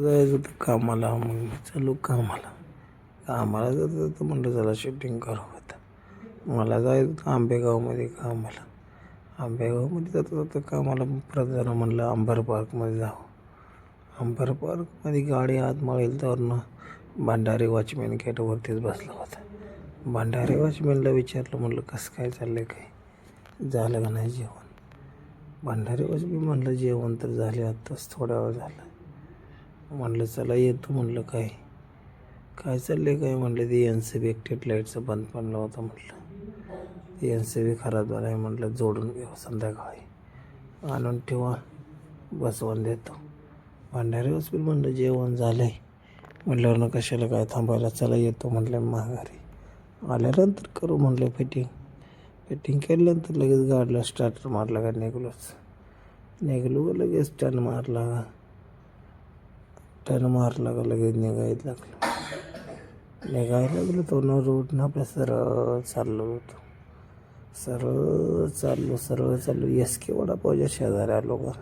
जायचं होतं कामाला मग चालू कामाला. कामाला जात जातं म्हणलं चला शूटिंग करू होतं मला जायचं होतं आंबेगावमध्ये कामाला. आंबेगावमध्ये जात जातं कामाला परत जरा म्हणलं अंबर पार्कमध्ये जावं. अंबर पार्कमध्ये गाडी आत माळेल तर भांडारे वॉचमॅन गेटवरतीच बसला होता. भांडारे वॉचमॅनला विचारलं म्हणलं कसं काय चाललं काय? झालं का नाही जेवण? भांडारे वॉचमॅन म्हणलं जेवण तर झाले आत्ताच थोड्या वेळ झालं. म्हणलं चला येतो म्हणलं काय काय चाललं आहे काय? म्हणलं ते एन सी बी एकटेट लाईटचं बंद पडलं होतं म्हटलं एन सी बी खराब झालं आहे म्हटलं जोडून घेऊ संध्याकाळी. आणून ठेवा बसवून देतो. भांडारे हॉस्पिटल म्हणलं जेवण झालं आहे म्हटल्यावर ना कशाला काय थांबायला चला येतो म्हटलं माघारी. आल्यानंतर करू म्हटलं फिटिंग. फिटिंग केल्यानंतर लगेच गाडीला स्टार्टर मारला का निघलोच. निघलो लगेच स्टँड मारला. का टर्न मारला का लगेच निघायला लागलं. निघायला लागलं तो न रोडनं आपल्या सरळ चाललो होतो. सरळ चाललो सरळ चाललो. एस के वडापावच्या शेजारी आलो का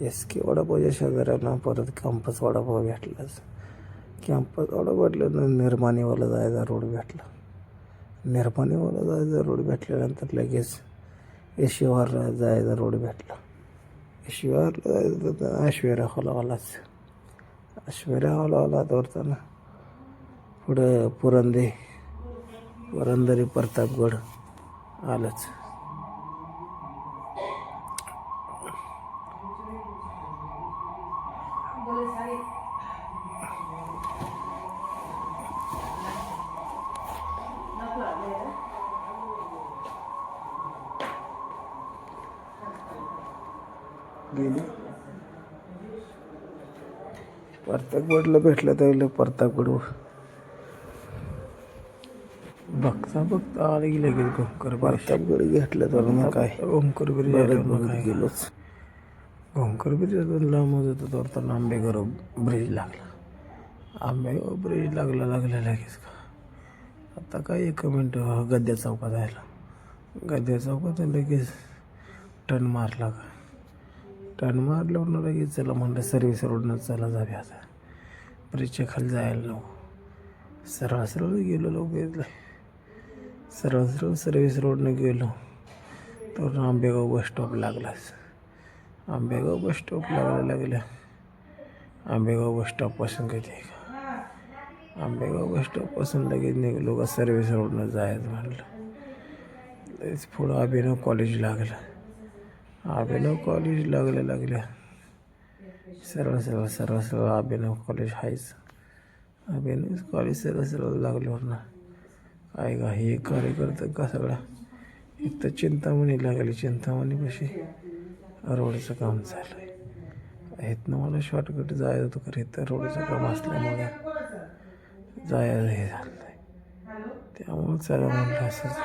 एस के वडापावच्या शेजाऱ्यानं परत कॅम्पस वडापाव भेटलाच कॅम्पस वडापाव भेटल्यानं निर्माणीवाला जायचा रोड भेटला. निर्माणीवाला जायचा रोड भेटल्यानंतर लगेच यशिवारला जायचा रोड भेटला. यशिवारला जायचं तर आश्वेरा खोलावालाच ऐश्वर्या हॉलवाला तर ना पुढं पुरंदे. पुरंदरी प्रतापगड. आलंच. गेली. प्रतापगडला भेटलं तर प्रतापगड बघता बघता आले की लगेच गोमकर प्रतापगड घेतलं तर मग काय? बघत बघत गेलोच. गोमकर ब्रिज लांब होत होतं तर आंबेगाव ब्रिज लागला. आंबेगाव ब्रिज लागला लागला लगेच का? आता काय एक मिनटं गद्या चौकात जायला गद्या चौकात लगेच टर्न मारला का? टर्न मारल्यावर लगेच चला म्हणलं सर्विस रोडनं चला जावे आता. ब्रिजच्या खाली जायला नको. सरळ सरळ गेलो लोक सरळ सरळ सर्विस रोडनं गेलो. तर आंबेगाव बस स्टॉप लागलाच आंबेगाव बस स्टॉप लागला लागला आंबेगाव बस स्टॉपपासून कधी आंबेगाव बस स्टॉपपासून लगेच निघलो का सर्विस रोडनं जायचं म्हणलं. लगेच पुढं अभिनव कॉलेज लागलं. अभिनव कॉलेज लागल्या लागल्या सरळ सरळ सरळ सरळ अभिनव कॉलेज आहेच अभिनव कॉलेज सरळ सरळ लागल्यावर ना काय का हे कार्य करतं का सगळा? एक तर चिंतामणी लागली चिंतामणीपाशी रोडचं काम चालू आहे इथनं मला शॉर्टकट जायचं होतं खरं इथं रोडचं काम असल्यामुळे जायचं हे झालं आहे त्यामुळे चला म्हणलं असंच